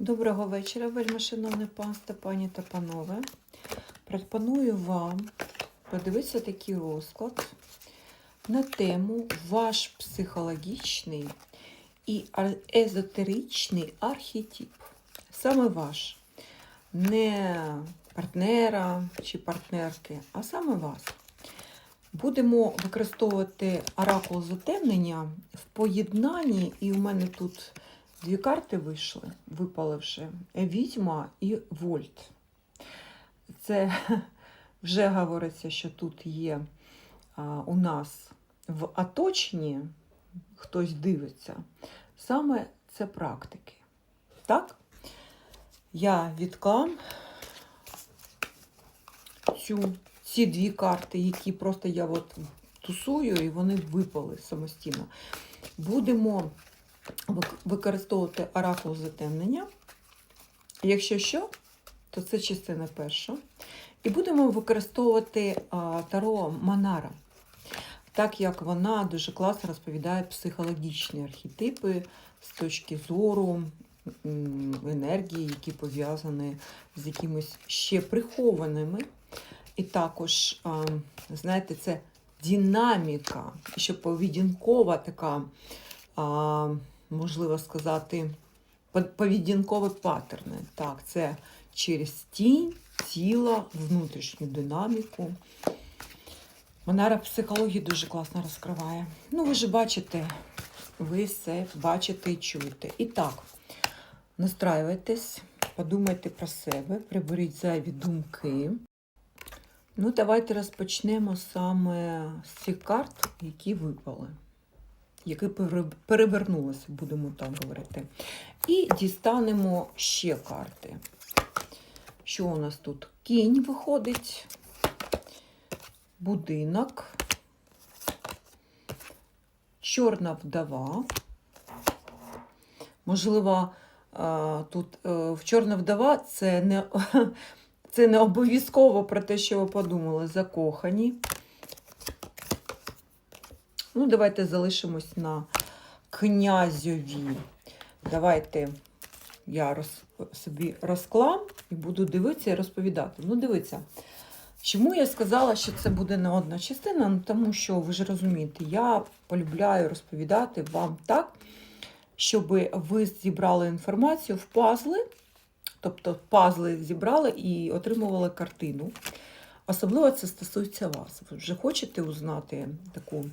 Доброго вечора, вельми шановне панство, пані та панове. Пропоную вам подивитися такий розклад на тему ваш психологічний і езотеричний архетип. Саме ваш. Не партнера чи партнерки, а саме вас. Будемо використовувати оракул затемнення в поєднанні, і у мене тут Дві карти вийшли, випаливши відьма і Вольт. Це вже говориться, що тут є а, у нас в оточенні, хтось дивиться, саме це практики. Так? Я відклам цю, ці дві карти, які просто я от тусую, і вони випали самостійно. Будемо використовувати оракул затемнення. Якщо що, то це частина перша. І будемо використовувати Таро Манара, так як вона дуже класно розповідає психологічні архетипи з точки зору енергії, які пов'язані з якимись ще прихованими. І також, знаєте, це динаміка, ще поведінкова така можливо сказати, по- поведінкові паттерни. Так, це через тінь, тіло, внутрішню динаміку. Монара психології дуже класно розкриває. Ну, ви ж бачите, ви все бачите і чуєте. І так, настраюйтесь, подумайте про себе, приберіть зайві думки. Ну, давайте розпочнемо саме з цих карт, які випали які пере- перевернулися, будемо так говорити. І дістанемо ще карти. Що у нас тут? Кінь виходить, будинок, чорна вдова. Можливо, тут е, в чорна вдова це не, це не обов'язково про те, що ви подумали, закохані. Ну, давайте залишимось на князьові. Давайте я роз, собі розклам і буду дивитися і розповідати. Ну, дивіться, чому я сказала, що це буде не одна частина? Ну, тому що ви ж розумієте, я полюбляю розповідати вам так, щоб ви зібрали інформацію в пазли, тобто пазли зібрали і отримували картину. Особливо це стосується вас. Ви вже хочете узнати таку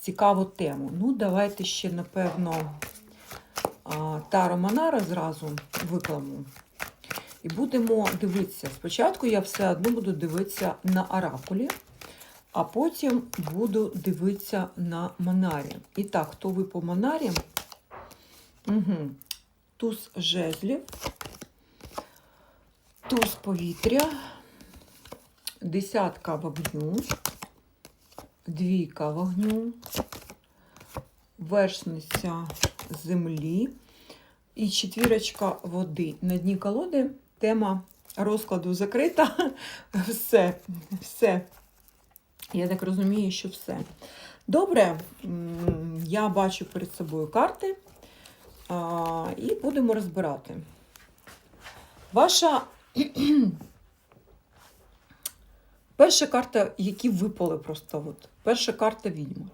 цікаву тему. Ну, давайте ще, напевно, Таро Монара зразу викламу. І будемо дивитися. Спочатку я все одно буду дивитися на оракулі, а потім буду дивитися на Монарі. І так, хто ви по Монарі? Угу. Туз жезлів, туз повітря, десятка вогню, двійка вогню, вершниця землі і четвірочка води. На дні колоди тема розкладу закрита. Все, все. Я так розумію, що все. Добре, я бачу перед собою карти і будемо розбирати. Ваша Перша карта, які випали просто. От. Перша карта відьма.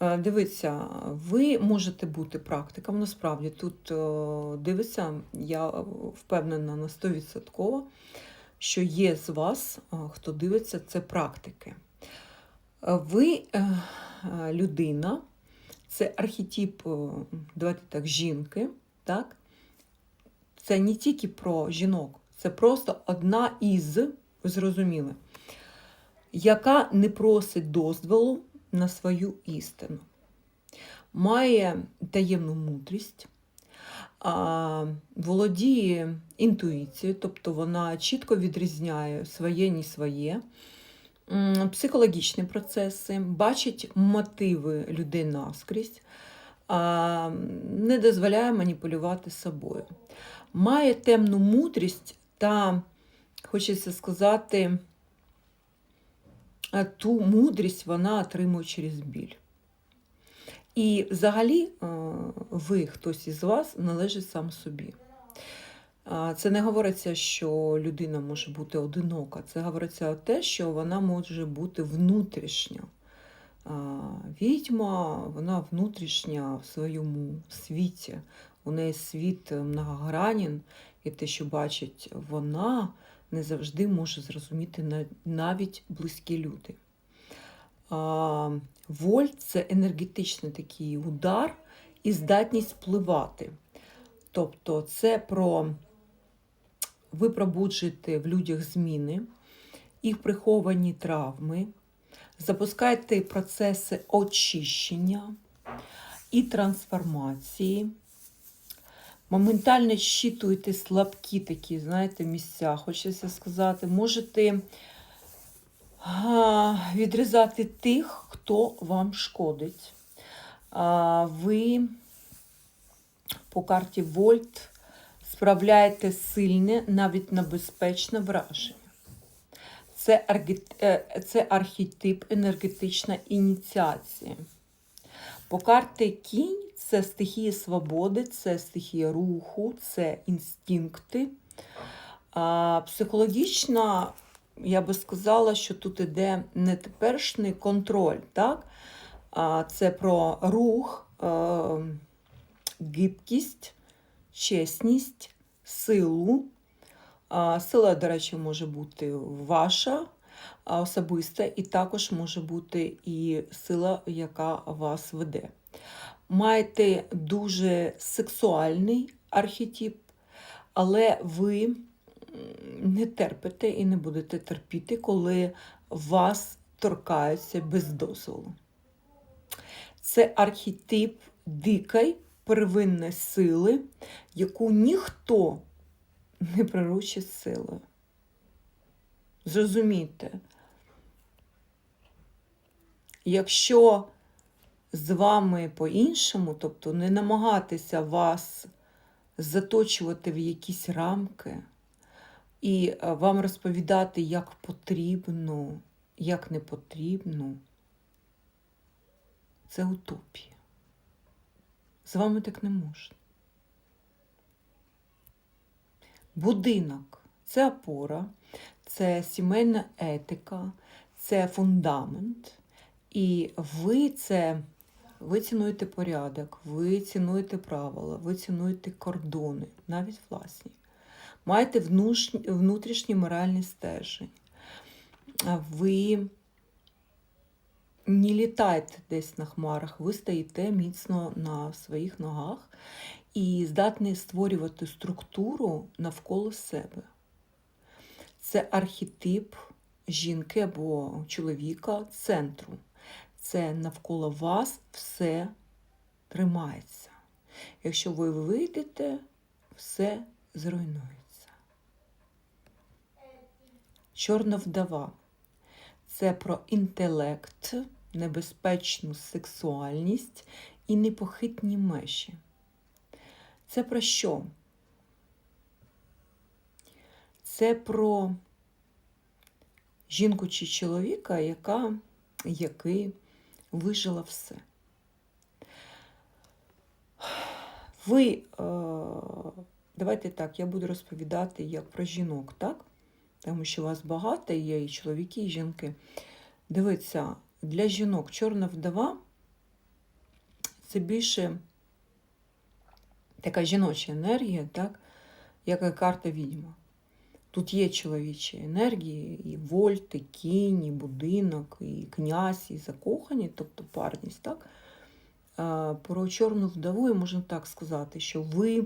Е, Дивіться, ви можете бути практиком. Насправді тут е, дивиться, я впевнена на 100%, що є з вас, е, хто дивиться, це практики. Ви людина, це архетип, давайте так, жінки. так? Це не тільки про жінок, це просто одна із, ви зрозуміли, яка не просить дозволу на свою істину, має таємну мудрість, володіє інтуїцією, тобто вона чітко відрізняє своє ні своє, психологічні процеси, бачить мотиви людей наскрізь, не дозволяє маніпулювати собою. Має темну мудрість та, хочеться сказати, ту мудрість вона отримує через біль. І взагалі е, ви, хтось із вас, належить сам собі. Це не говориться, що людина може бути одинока. Це говориться те, що вона може бути внутрішня. Відьма, вона внутрішня в своєму світі. У неї світ многогранен, і те, що бачить вона, не завжди може зрозуміти навіть близькі люди. А, Вольт це енергетичний такий удар і здатність впливати. Тобто це про ви пробуджуєте в людях зміни, їх приховані травми, запускаєте процеси очищення і трансформації. Моментально щитуєте слабкі такі, знаєте, місця, хочеться сказати. Можете відрізати тих, хто вам шкодить. Ви по карті Вольт справляєте сильне, навіть небезпечне враження. Це, е, це архетип енергетична ініціація. По карті кінь це стихія свободи, це стихія руху, це інстинкти. А, психологічно, я би сказала, що тут іде не теперішній контроль, так? А, це про рух, е, гибкість, чесність, силу. Сила, до речі, може бути ваша особиста, і також може бути і сила, яка вас веде. Маєте дуже сексуальний архетип, але ви не терпите і не будете терпіти, коли вас торкаються без дозволу. Це архетип дикої первинної сили, яку ніхто не приручить силою. Зрозумійте, якщо з вами по-іншому, тобто не намагатися вас заточувати в якісь рамки і е, вам розповідати, як потрібно, як не потрібно, це утопія. З вами так не можна. Будинок це опора, це сімейна етика, це фундамент. І ви це ви цінуєте порядок, ви цінуєте правила, ви цінуєте кордони, навіть власні. Маєте внутрішній моральний стержень. Ви не літаєте десь на хмарах, ви стоїте міцно на своїх ногах і здатні створювати структуру навколо себе. Це архетип жінки або чоловіка центру. Це навколо вас все тримається. Якщо ви вийдете, все зруйнується. Чорна вдова це про інтелект, небезпечну сексуальність і непохитні межі. Це про що? Це про жінку чи чоловіка, яка, який вижила все. Ви, е, давайте так, я буду розповідати як про жінок, так? Тому що у вас багато, є і чоловіки, і жінки. Дивіться, для жінок чорна вдова це більше така жіноча енергія, так? як карта відьма. Тут є чоловічі енергії, і вольт, і кінь, і будинок, і князь, і закохані, тобто парність. Так? Про чорну вдову я можна так сказати, що ви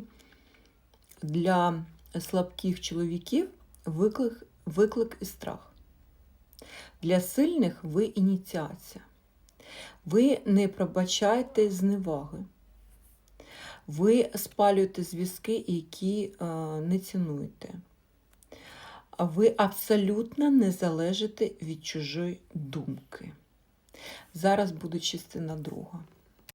для слабких чоловіків виклик, виклик і страх. Для сильних ви ініціація. Ви не пробачаєте зневаги. Ви спалюєте зв'язки, які не цінуєте. Ви абсолютно не залежите від чужої думки. Зараз буде частина друга.